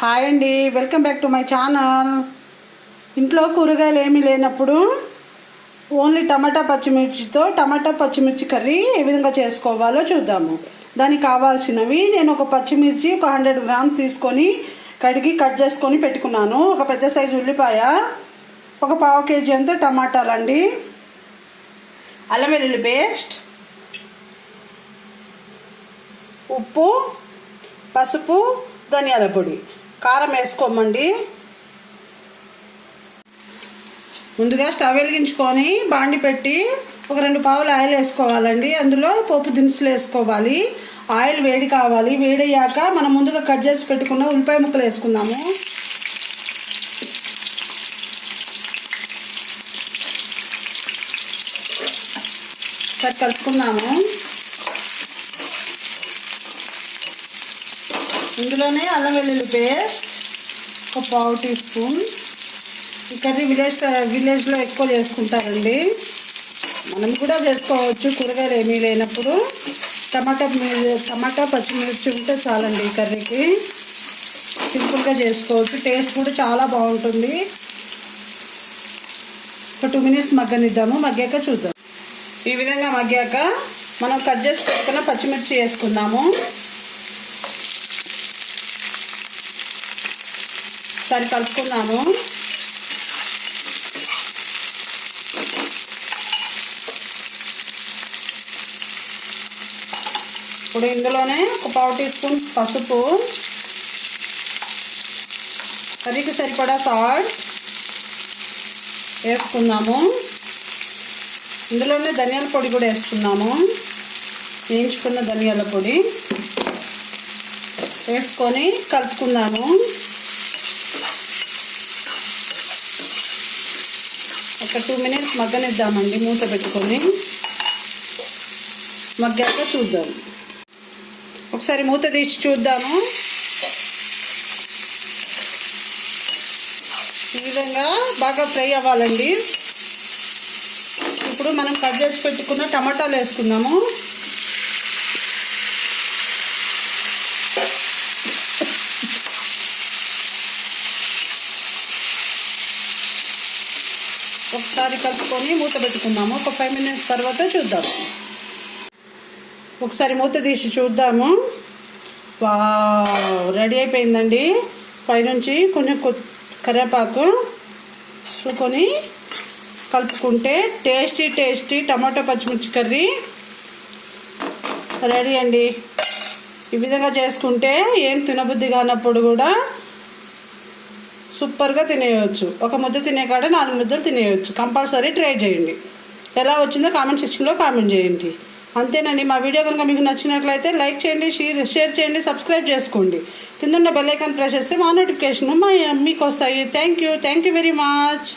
Hi అండి welcome back to my channel. ఇంట్లో కూరగాయలు ఏమీ లేనప్పుడు ఓన్లీ టమాటా పచ్చిమిర్చితో టమాటా పచ్చిమిర్చి కర్రీ ఏ విధంగా చేసుకోవాలో చూద్దాము. దానికి కావాల్సినవి నేను ఒక పచ్చిమిర్చి ఒక హండ్రెడ్ గ్రామ్స్ తీసుకొని కడిగి కట్ చేసుకొని పెట్టుకున్నాను. ఒక పెద్ద సైజు ఉల్లిపాయ ఒక పావు కేజీ అంతా టమాటాలండి అల్లం వెల్లుల్లి పేస్ట్ ఉప్పు పసుపు ధనియాల పొడి. కారం వేసుకోమండి. ముందుగా స్టవ్ వెలిగించుకొని బాండి పెట్టి ఒక రెండు పావులు ఆయిల్ వేసుకోవాలండి. అందులో పోపు దినుసులు వేసుకోవాలి. ఆయిల్ వేడి కావాలి. వేడయ్యాక మనం ముందుగా కట్ చేసి పెట్టుకున్న ఉల్లిపాయ ముక్కలు వేసుకుందాము. సరే కలుపుకుందాము. ఇందులోనే అల్లం వెల్లుల్లి పేస్ట్ ఒక పావు టీ స్పూన్. ఈ కర్రీ విలేజ్ విలేజ్లో ఎక్కువ చేసుకుంటారండి. మనం కూడా చేసుకోవచ్చు కూరగాయలు ఏమీ లేనప్పుడు. టమాటా టమాటా పచ్చిమిర్చి ఉంటే చాలండి ఈ కర్రీకి. సింపుల్గా చేసుకోవచ్చు టేస్ట్ కూడా చాలా బాగుంటుంది. ఒక టూ మినిట్స్ మగ్గనిద్దాము మగ్గాక చూద్దాం. ఈ విధంగా మగ్గాక మనం కట్ చేసి పెట్టుకున్న పచ్చిమిర్చి వేసుకుందాము. ఒకసారి కలుపుకుందాము. ఇప్పుడు ఇందులోనే ఒక పావు టీ స్పూన్ పసుపు. కర్రీకి సరిపడా సాల్ట్ వేసుకుందాము. ఇందులోనే ధనియాల పొడి కూడా వేసుకున్నాము వేయించుకున్న ధనియాల పొడి వేసుకొని కలుపుకుందాము. ఒక టూ మినిట్స్ మగ్గనిద్దామండి మూత పెట్టుకొని. మగ్గాక చూద్దాం. ఒకసారి మూత తీసి చూద్దాము. ఈ విధంగా బాగా ఫ్రై అవ్వాలండి. ఇప్పుడు మనం కట్ చేసి పెట్టుకున్న టమాటాలు వేసుకుందాము. ఒకసారి కలుపుకొని మూత పెట్టుకుందాము. ఒక ఫైవ్ మినిట్స్ తర్వాత చూద్దాం. ఒకసారి మూత తీసి చూద్దాము. వా రెడీ అయిపోయిందండి. పైనుంచి కొంచెం కొ- కరివేపాకు చూసుకొని కలుపుకుంటే టేస్టీ టేస్టీ టమాటో పచ్చిమిర్చి కర్రీ రెడీ అండి. ఈ విధంగా చేసుకుంటే ఏం తినబుద్ధి కానప్పుడు కూడా సూపర్గా తినేయవచ్చు ఒక ముద్ద తినే కాడ నాలుగు ముద్దలు తినేయవచ్చు కంపల్సరీ ట్రై చేయండి. ఎలా వచ్చిందో కామెంట్ సెక్షన్లో కామెంట్ చేయండి. అంతేనండి. మా వీడియో కనుక మీకు నచ్చినట్లయితే లైక్ చేయండి షేర్ షేర్ చేయండి సబ్స్క్రైబ్ చేసుకోండి. కింద ఉన్న బెల్ ఐకాన్ ప్రెస్ చేస్తే మా నోటిఫికేషన్ మా మీకు వస్తాయి thank you. Thank you very much.